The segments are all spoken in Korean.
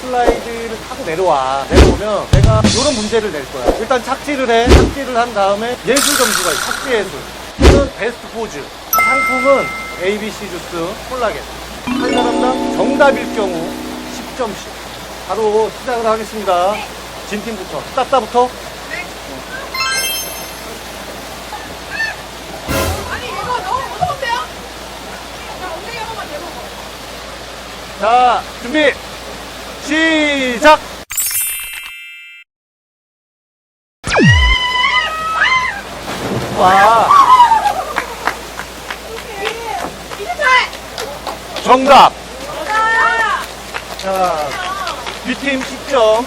슬라이드를 타고 내려와. 내려오면 내가 이런 문제를 낼 거야. 일단 착지를 해. 착지를 한 다음에 예술 점수가 있어. 착지 예술. 또는 베스트 포즈. 상품은 ABC 주스 콜라겐. 한 사람당 정답일 경우 10점씩. 바로 시작을 하겠습니다. 진 팀부터. 따따부터. 아니 이거 너무 무서운데요? 자 엉덩이 한 번만 대보고 자, 준비. 시작. 와! 정답. 자! 자, B팀 10점.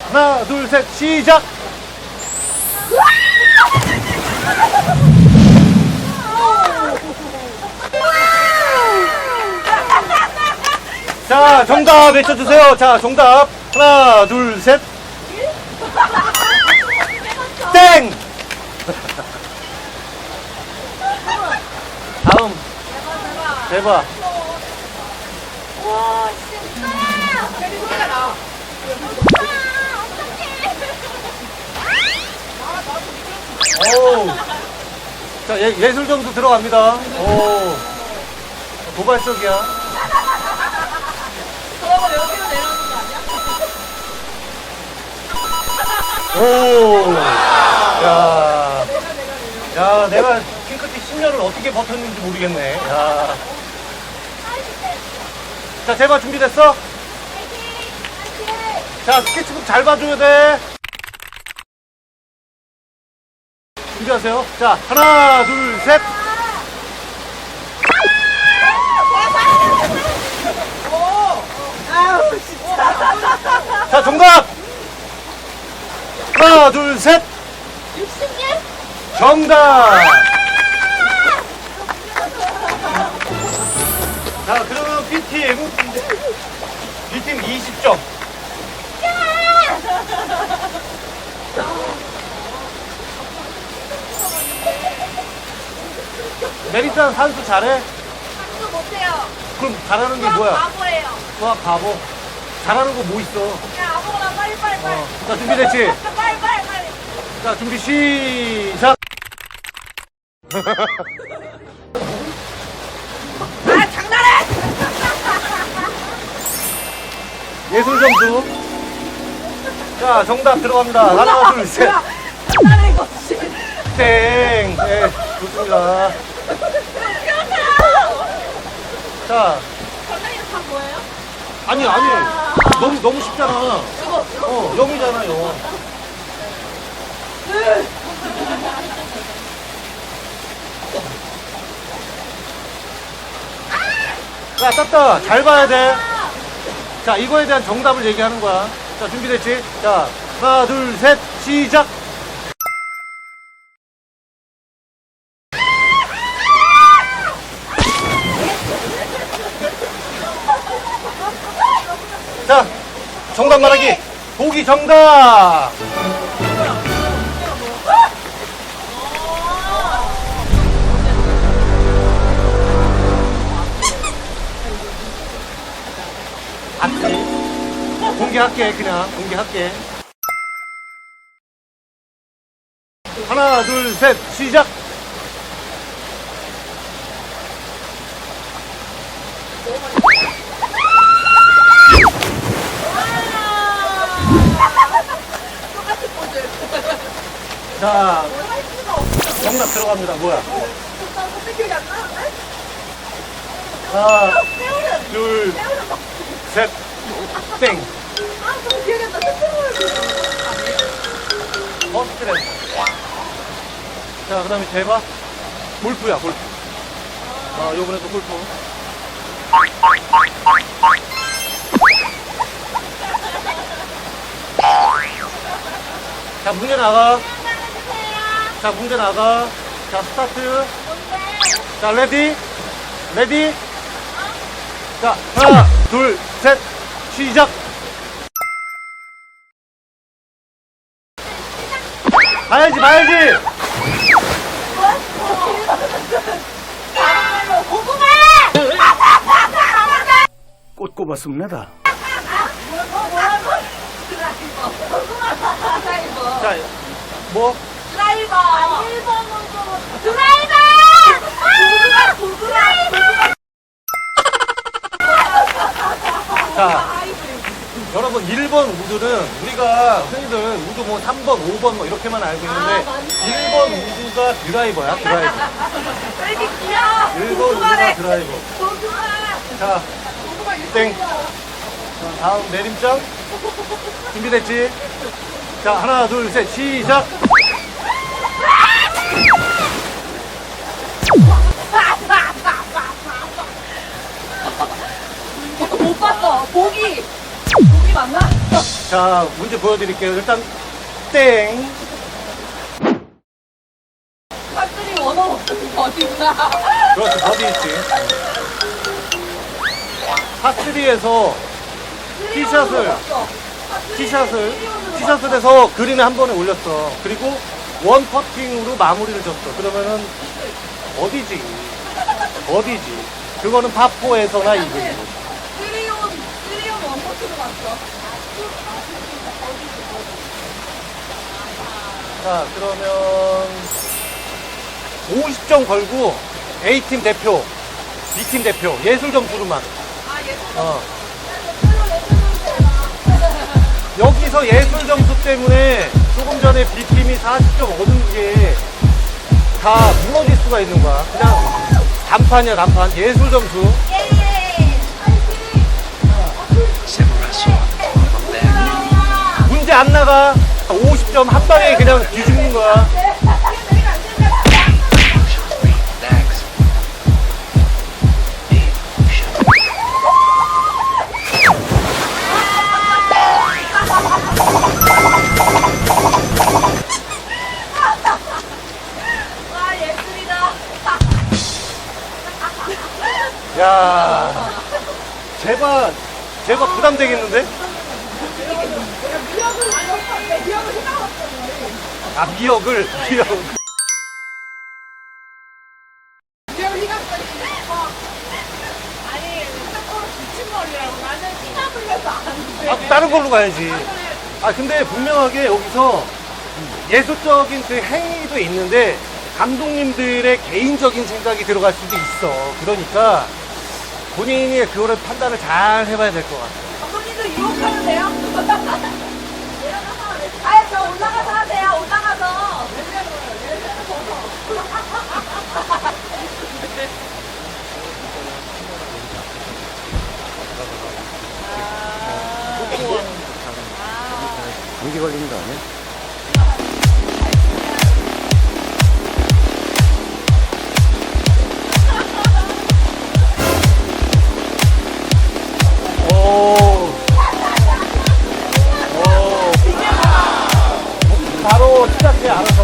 하나, 둘, 셋, 시작! 자, 정답 외쳐주세요. 자, 정답. 하나, 둘, 셋. 땡! 다음. 대박. 와 진짜! 오. 자, 예, 예술 점수 들어갑니다. 오. 도발적이야. 저거 여기로 내려오는 거 아니야? 오. 야. 야, 내가 핑크티 10년을 어떻게 버텼는지 모르겠네. 야. 자, 제발 준비됐어? 자, 스케치북 잘 봐줘야 돼. 준비하세요. 자, 하나, 둘, 셋. 자, 정답! 하나, 둘, 셋. 60개? 정답! 자, 그러면 B팀. B팀 20점. 메리트한 산수 잘해? 한도 못해요 그럼 잘하는 게 수학 뭐야? 바보예요 수학 바보. 잘하는 거 뭐 있어? 야 아무거나 빨리 빨리 어. 자, 준비됐지? 빨리 빨리 빨리 자, 준비 시작! 아 장난해! 예술 점수. 자, 정답 들어갑니다. 하나, 둘, 셋. 장난해 이거 씨 땡. 네, 좋습니다. 자, 장난이 다 뭐예요? 아니, 아니. 너무, 너무 쉽잖아. 이거 이거 어, 0이잖아, 0. 야, 땄다. 잘 봐야 돼. 자, 이거에 대한 정답을 얘기하는 거야. 자, 준비됐지? 자, 하나, 둘, 셋, 시작! 자, 정답 말하기. 보기 정답. 맞지? 공개할게, 그냥. 공개할게. 하나, 둘, 셋, 시작! 똑같은 포즈 자, 정답 들어갑니다. 뭐야? 하나, 둘, 셋, 땡. 퍼스트랜드. 자, 그 다음에 대박. 골프야, 골프. 아, 요번에도 골프. 자, 문제 나가. 자, 문제 나가. 자, 스타트. 자, 레디. 레디. 자, 하나, 둘, 셋. 시작. 봐야지, 봐야지. 꼬꼬마습니다 자, 뭐? 드라이버. 1번으로. 드라이버! 드라이버! 자, 여러분 1번 우드는 우리가 흔히들 우드 뭐 3번, 5번 뭐 이렇게만 알고 있는데 1번 우드가 드라이버야, 드라이버. 왜 이렇게 귀여워? 1번 우드가 드라이버. 자, 땡. 자, 다음 내림장. 준비됐지? 자, 하나, 둘, 셋, 시작. 못 봤어. 보기. 보기 맞나? 자, 문제 보여드릴게요. 일단, 땡. 사투리 원어 어디구나. 그렇지, 버디 있지. 파3에서 티샷을, 티샷을, 티샷을 해서 그린에 한 번에 올렸어. 그리고 원 퍼팅으로 마무리를 줬어. 그러면은, 어디지? 어디지? 그거는 파4에서나 이글이고. 쓰리온, 쓰리온 원포트로 갔어. 자, 그러면 50점 걸고 A팀 대표, B팀 대표, 예술 점수로만. 아, 예술. 어. 여기서 예술 점수 때문에 조금 전에 B팀이 40점 얻은 게 다 무너질 수가 있는 거야. 그냥 단판이야, 단판. 예술 점수. 안 나가. 50점 한 방에 그냥 뒤집는 거야. 야 제발, 제발 부담되겠는데? 생각했어. 미역을 생각했어. 아, 미역을, 미역. 미역을 생각했어. 아니, 생각보다 기침머리라고. 나는 피가 불려서 안 돼. 아, 다른 걸로 가야지. 아, 근데 분명하게 여기서 예술적인 그 행위도 있는데 감독님들의 개인적인 생각이 들어갈 수도 있어. 그러니까 본인이 그거를 판단을 잘 해봐야 될 것 같아. 감독님들 유혹하면 돼요? 올라가서 하세요. 올라가서. 감기 걸리는 거 아니야? 오. 오. 바로 시작해, 알아서.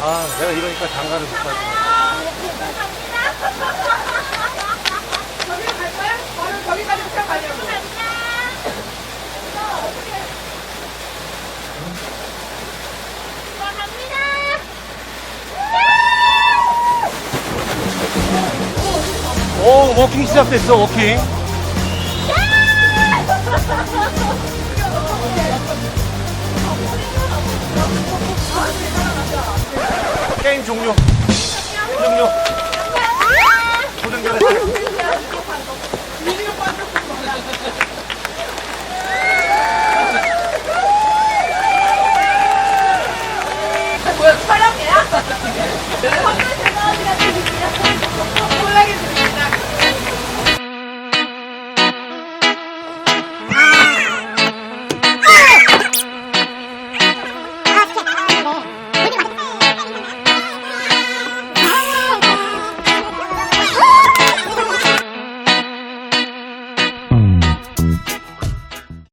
아, 내가 이러니까 장가를 못 가지. 오, 워킹 시작됐어, 워킹. 게임 종료.